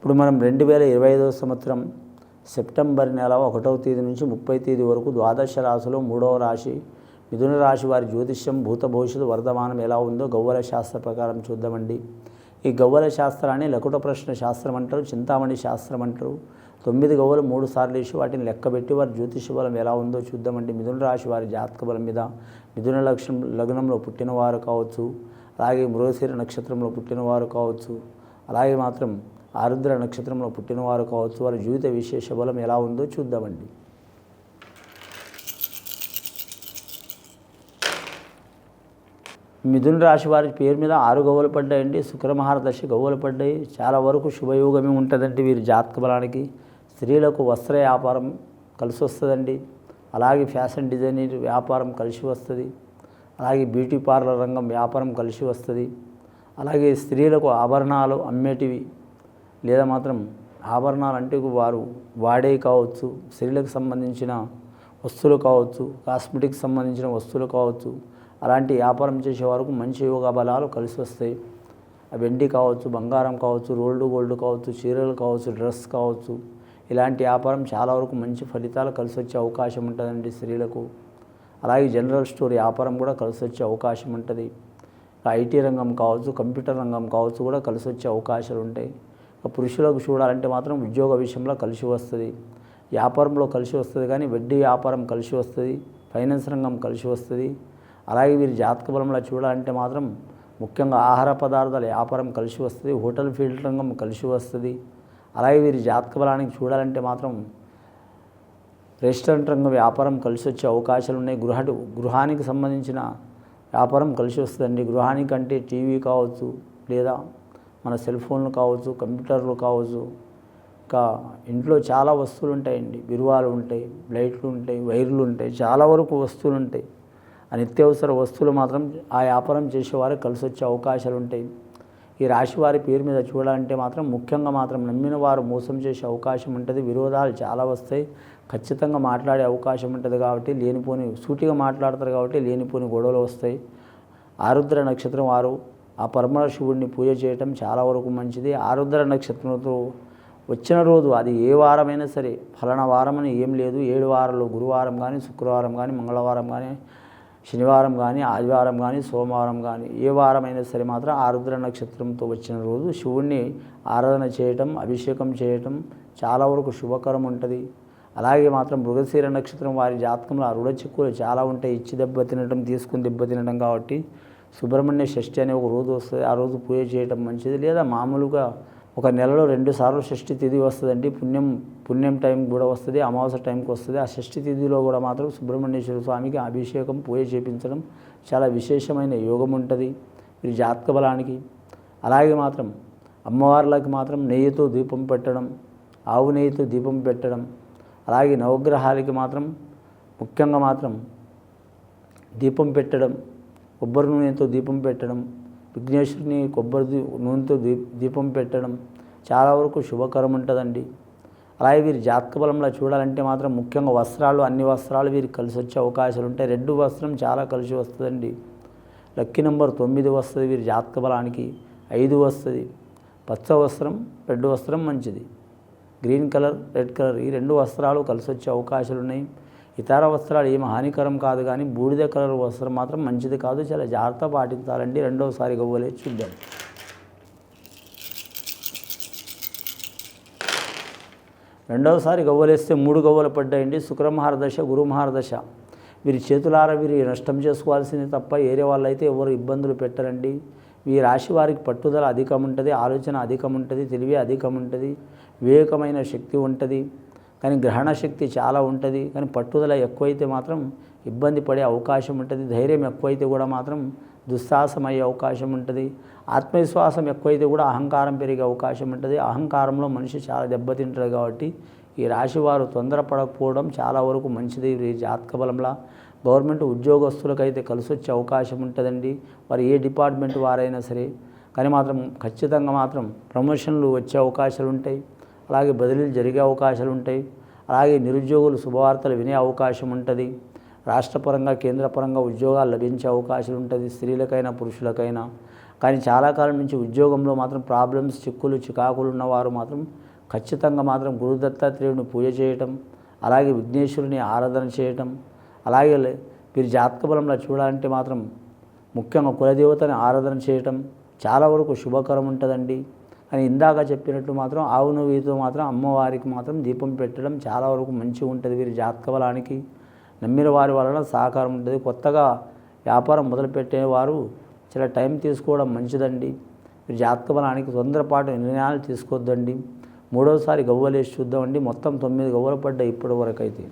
ఇప్పుడు మనం రెండు వేల ఇరవై ఐదవ సంవత్సరం సెప్టెంబర్ నెల ఒకటవ తేదీ నుంచి ముప్పై తేదీ వరకు ద్వాదశ రాశిలో మూడవ రాశి మిథున రాశి వారి జ్యోతిష్యం భూత భవిష్యత్తు వర్ధమానం ఎలా ఉందో గవ్వల శాస్త్ర ప్రకారం చూద్దామండి. ఈ గవ్వల శాస్త్రాన్ని లకుట ప్రశ్న శాస్త్రం అంటారు చింతామణి శాస్త్రం అంటారు. తొమ్మిది గవ్వలు మూడు సార్లు వేసి వాటిని లెక్కబెట్టి వారి జ్యోతిష బలం ఎలా ఉందో చూద్దామండి. మిథున రాశి వారి జాతక బలం మీద మిథున లక్షణం లగ్నంలో పుట్టినవారు కావచ్చు అలాగే మృగశిర నక్షత్రంలో పుట్టినవారు కావచ్చు అలాగే మాత్రం ఆరుద్ర నక్షత్రంలో పుట్టినవారు కావచ్చు వారి జీవిత విశేష బలం ఎలా ఉందో చూద్దామండి. మిథున రాశి వారి పేరు మీద ఆరు గవ్వలు పడ్డాయండి. శుక్రమహారదశ గవ్వలు పడ్డాయి. చాలా వరకు శుభయోగమే ఉంటుందండి వీరి జాతక బలానికి. స్త్రీలకు వస్త్ర వ్యాపారం కలిసి వస్తుందండి. అలాగే ఫ్యాషన్ డిజైనింగ్ వ్యాపారం కలిసి వస్తుంది. అలాగే బ్యూటీ పార్లర్ రంగం వ్యాపారం కలిసి వస్తుంది. అలాగే స్త్రీలకు ఆభరణాలు అమ్మేటివి లేదా మాత్రం ఆభరణాలు అంటే వారు వాడే కావచ్చు స్త్రీలకు సంబంధించిన వస్తువులు కావచ్చు కాస్మెటిక్ సంబంధించిన వస్తువులు కావచ్చు అలాంటి వ్యాపారం చేసే వరకు మంచి యోగ బలాలు కలిసి వస్తాయి. ఆ వెండి కావచ్చు బంగారం కావచ్చు రోల్డ్ గోల్డ్ కావచ్చు చీరలు కావచ్చు డ్రెస్ కావచ్చు. ఇలాంటి వ్యాపారం చాలా వరకు మంచి ఫలితాలు కలిసి వచ్చే అవకాశం ఉంటుందండి స్త్రీలకు. అలాగే జనరల్ స్టోర్ వ్యాపారం కూడా కలిసి వచ్చే అవకాశం ఉంటుంది. ఐటీ రంగం కావచ్చు కంప్యూటర్ రంగం కావచ్చు కూడా కలిసి వచ్చే అవకాశాలు ఉంటాయి. పురుషులకు చూడాలంటే మాత్రం ఉద్యోగ విషయంలో కలిసి వస్తుంది. వ్యాపారంలో కలిసి వస్తుంది కానీ వడ్డీ వ్యాపారం కలిసి వస్తుంది ఫైనాన్స్ రంగం కలిసి వస్తుంది. అలాగే వీరి జాతక బలంలో చూడాలంటే మాత్రం ముఖ్యంగా ఆహార పదార్థాల వ్యాపారం కలిసి వస్తుంది హోటల్ ఫీల్డ్ రంగం కలిసి వస్తుంది. అలాగే వీరి జాతక బలానికి చూడాలంటే మాత్రం రెస్టారెంట్ రంగం వ్యాపారం కలిసి వచ్చే అవకాశాలు ఉన్నాయి. గృహ గృహానికి సంబంధించిన వ్యాపారం కలిసి వస్తుందండి. గృహానికి అంటే టీవీ కావచ్చు లేదా మన సెల్ ఫోన్లు కావచ్చు కంప్యూటర్లు కావచ్చు ఇంకా ఇంట్లో చాలా వస్తువులు ఉంటాయండి. బిరువాలు ఉంటాయి లైట్లు ఉంటాయి వైర్లు ఉంటాయి చాలా వరకు వస్తువులు ఉంటాయి. ఆ నిత్యావసర వస్తువులు మాత్రం ఆ వ్యాపారం చేసేవారికి కలిసి వచ్చే అవకాశాలు ఉంటాయి. ఈ రాశి వారి పేరు మీద చూడాలంటే మాత్రం ముఖ్యంగా మాత్రం నమ్మిన వారు మోసం చేసే అవకాశం ఉంటుంది. విరోధాలు చాలా వస్తాయి. ఖచ్చితంగా మాట్లాడే అవకాశం ఉంటుంది కాబట్టి లేనిపోని సూటిగా మాట్లాడతారు కాబట్టి లేనిపోని గొడవలు వస్తాయి. ఆరుద్ర నక్షత్రం వారు ఆ పరమశివుడిని పూజ చేయటం చాలా వరకు మంచిది. ఆరుద్ర నక్షత్రంతో వచ్చిన రోజు అది ఏ వారమైనా సరే ఫలానా వారం అని ఏం లేదు. ఏడు వారాలు గురువారం కానీ శుక్రవారం కానీ మంగళవారం కానీ శనివారం కానీ ఆదివారం కానీ సోమవారం కానీ ఏ వారమైనా సరే మాత్రం ఆరుద్ర నక్షత్రంతో వచ్చిన రోజు శివుణ్ణి ఆరాధన చేయటం అభిషేకం చేయటం చాలా వరకు శుభకరం ఉంటుంది. అలాగే మాత్రం మృగశీర నక్షత్రం వారి జాతకంలో ఆ రుణ చిక్కులు చాలా ఉంటాయి. ఇచ్చి దెబ్బ తినడం తీసుకుని దెబ్బ తినడం కాబట్టి సుబ్రహ్మణ్య షష్ఠి అనే ఒక రోజు వస్తుంది. ఆ రోజు పూజ చేయటం మంచిది లేదా మామూలుగా ఒక నెలలో రెండు సార్లు షష్ఠి తిథి వస్తుందండి. పుణ్యం పుణ్యం టైం కూడా వస్తుంది అమావాస్య టైంకి వస్తుంది. ఆ షష్ఠి తిథిలో కూడా మాత్రం సుబ్రహ్మణ్యేశ్వర స్వామికి అభిషేకం పూజ చేపించడం చాలా విశేషమైన యోగం ఉంటుంది. వీరి జాతక బలానికి. అలాగే మాత్రం అమ్మవార్లకి మాత్రం నెయ్యితో దీపం పెట్టడం ఆవు నెయ్యితో దీపం పెట్టడం అలాగే నవగ్రహాలకి మాత్రం ముఖ్యంగా మాత్రం దీపం పెట్టడం కొబ్బరి నూనెతో దీపం పెట్టడం విఘ్నేశ్వరుని కొబ్బరి దీ- నూనెతో దీ దీపం పెట్టడం చాలా వరకు శుభకరం ఉంటుందండి. అలాగే వీరి జాతక బలంలో చూడాలంటే మాత్రం ముఖ్యంగా వస్త్రాలు అన్ని వస్త్రాలు వీరికి కలిసి వచ్చే అవకాశాలు ఉంటాయి. రెడ్ వస్త్రం చాలా కలిసి వస్తుందండి. లక్కీ నెంబర్ తొమ్మిది వస్తుంది వీరి జాతక బలానికి ఐదు వస్తుంది. పచ్చ వస్త్రం రెడ్ వస్త్రం మంచిది. గ్రీన్ కలర్ రెడ్ కలర్ ఈ రెండు వస్త్రాలు కలిసి వచ్చే అవకాశాలు ఉన్నాయి. ఇతర వస్త్రాలు ఏమి హానికరం కాదు కానీ బూడిద కలర్ వస్త్రం మాత్రం మంచిది కాదు. చాలా జాగ్రత్త పాటించాలండి. రెండవసారి గవ్వలే చూద్దాం. రెండవసారి గవ్వలేస్తే మూడు గవ్వలు పడ్డాయండి. శుక్రమహారదశ గురుమహారదశ వీరి చేతులారా వీరి నష్టం చేసుకోవాల్సింది తప్ప ఏరే వాళ్ళైతే ఎవరు ఇబ్బందులు పెట్టరండి. ఈ రాశి వారికి పట్టుదల అధికం ఉంటుంది ఆలోచన అధికం ఉంటుంది తెలివి అధికం ఉంటుంది వివేకమైన శక్తి ఉంటుంది. కానీ గ్రహణ శక్తి చాలా ఉంటుంది. కానీ పట్టుదల ఎక్కువైతే మాత్రం ఇబ్బంది పడే అవకాశం ఉంటుంది. ధైర్యం ఎక్కువైతే కూడా మాత్రం దుస్సాహసం అయ్యే అవకాశం ఉంటుంది. ఆత్మవిశ్వాసం ఎక్కువైతే కూడా అహంకారం పెరిగే అవకాశం ఉంటుంది. అహంకారంలో మనిషి చాలా దెబ్బతింటారు కాబట్టి ఈ రాశి వారు తొందరపడకపోవడం చాలా వరకు మంచిది. ఈ జాతక బలంలా గవర్నమెంట్ ఉద్యోగస్తులకైతే కలిసి వచ్చే అవకాశం ఉంటుందండి. వారు ఏ డిపార్ట్మెంట్ వారైనా సరే. కానీ మాత్రం ఖచ్చితంగా మాత్రం ప్రమోషన్లు వచ్చే అవకాశాలు ఉంటాయి అలాగే బదిలీలు జరిగే అవకాశాలు ఉంటాయి. అలాగే నిరుద్యోగులు శుభవార్తలు వినే అవకాశం ఉంటుంది. రాష్ట్రపరంగా కేంద్రపరంగా ఉద్యోగాలు లభించే అవకాశం ఉంటుంది స్త్రీలకైనా పురుషులకైనా. కానీ చాలా కాలం నుంచి ఉద్యోగంలో మాత్రం ప్రాబ్లమ్స్ చిక్కులు చికాకులు ఉన్నవారు మాత్రం ఖచ్చితంగా మాత్రం గురుదత్తాత్రేయుడిని పూజ చేయటం అలాగే విఘ్నేశ్వరుని ఆరాధన చేయటం అలాగే మీరు జాతక బలంలో చూడాలంటే మాత్రం ముఖ్యంగా కులదేవతని ఆరాధన చేయటం చాలా వరకు శుభకరం ఉంటుందండి. అని ఇందాక చెప్పినట్టు మాత్రం ఆవు నువ్వుతో మాత్రం అమ్మవారికి మాత్రం దీపం పెట్టడం చాలా వరకు మంచిగా ఉంటుంది వీరి జాతక బలానికి నమ్మిన వారి వలన సహకారం ఉంటుంది. కొత్తగా వ్యాపారం మొదలుపెట్టేవారు చాలా టైం తీసుకోవడం మంచిదండి. మీరు జాతక బలానికి తొందరపాటు నిర్ణయాలు తీసుకోవద్దండి. మూడోసారి గవ్వలేసి చూద్దామండి. మొత్తం తొమ్మిది గవ్వలు పడ్డాయి ఇప్పటి వరకు అయితే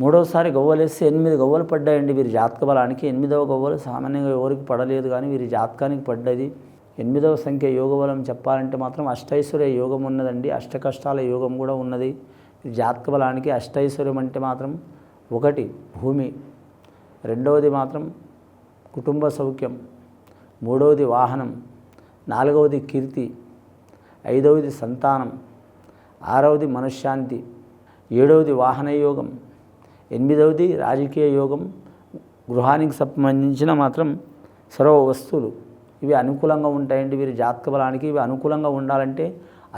మూడోసారి గవ్వలేస్తే ఎనిమిది గవ్వలు పడ్డాయండి వీరి జాతక బలానికి ఎనిమిదవ గవ్వలు సామాన్యంగా ఎవరికి పడలేదు కానీ వీరి జాతకానికి పడ్డది. ఎనిమిదవ సంఖ్య యోగ బలం చెప్పాలంటే మాత్రం అష్టైశ్వర్య యోగం ఉన్నదండి. అష్టకష్టాల యోగం కూడా ఉన్నది. జాతక బలానికి అష్టైశ్వర్యం అంటే మాత్రం ఒకటి భూమి. రెండవది మాత్రం కుటుంబ సౌఖ్యం. మూడవది వాహనం. నాలుగవది కీర్తి. ఐదవది సంతానం. ఆరవది మనశ్శాంతి. ఏడవది వాహన యోగం. ఎనిమిదవది రాజకీయ యోగం. గృహానికి సంబంధించిన మాత్రం సర్వ వస్తువులు. ఇవి అనుకూలంగా ఉంటాయండి. వీరి జాతక బలానికి ఇవి అనుకూలంగా ఉండాలంటే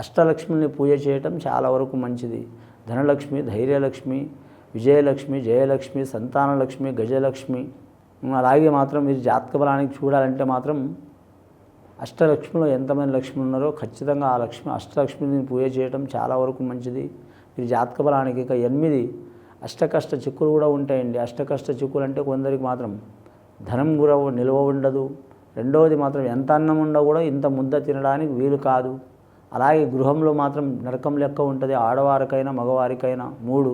అష్టలక్ష్మిని పూజ చేయటం చాలా వరకు మంచిది. ధనలక్ష్మి ధైర్యలక్ష్మి విజయలక్ష్మి జయలక్ష్మి సంతానలక్ష్మి గజలక్ష్మి. అలాగే మాత్రం మీరు జాతక బలానికి చూడాలంటే మాత్రం అష్టలక్ష్మిలో ఎంతమంది లక్ష్మి ఉన్నారో ఖచ్చితంగా ఆ లక్ష్మి అష్టలక్ష్మిని పూజ చేయడం చాలా వరకు మంచిది. మీరు జాతక బలానికి ఇక ఎనిమిది అష్టకష్ట చిక్కులు కూడా ఉంటాయండి. అష్టకష్ట చిక్కులు అంటే కొందరికి మాత్రం ధనం కూడా నిల్వ ఉండదు. రెండవది మాత్రం ఎంత అన్నం ఉన్నా కూడా ఇంత ముద్ద తినడానికి వీలు కాదు. అలాగే గృహంలో మాత్రం నరకం లెక్క ఉంటుంది. ఆడవారికైనా మగవారికైనా మూడు.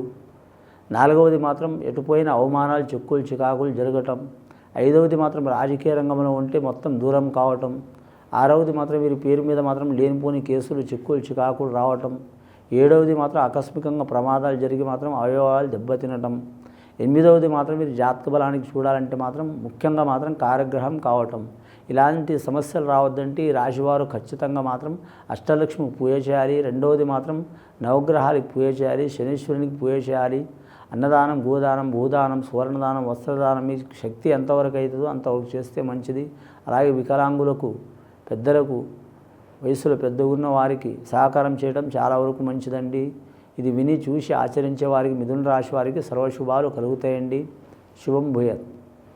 నాలుగవది మాత్రం ఎటుపోయిన అవమానాలు చిక్కులు చికాకులు జరగటం. ఐదవది మాత్రం రాజకీయ రంగంలో ఉంటే మొత్తం దూరం కావటం. ఆరవది మాత్రం వీరి పేరు మీద మాత్రం లేనిపోని కేసులు చిక్కులు చికాకులు రావటం. ఏడవది మాత్రం ఆకస్మికంగా ప్రమాదాలు జరిగి మాత్రం అవయవాలు దెబ్బతినటం. ఎనిమిదవది మాత్రం మీరు జాతక బలానికి చూడాలంటే మాత్రం ముఖ్యంగా మాత్రం కారగ్రహం కావటం. ఇలాంటి సమస్యలు రావద్దంటే ఈ రాశివారు ఖచ్చితంగా మాత్రం అష్టలక్ష్మి పూజ చేయాలి. రెండవది మాత్రం నవగ్రహాలకు పూజ చేయాలి. శనీశ్వరునికి పూజ చేయాలి. అన్నదానం గోదానం భూదానం సువర్ణదానం వస్త్రదానం మీ శక్తి ఎంతవరకు అవుతుందో అంతవరకు చేస్తే మంచిది. అలాగే వికలాంగులకు పెద్దలకు వయసులో పెద్దగా ఉన్న వారికి సహకారం చేయడం చాలా వరకు మంచిదండి. ఇది విని చూసి ఆచరించే వారికి మిథున రాశి వారికి సర్వశుభాలు కలుగుతాయండి. శుభం భూయత్.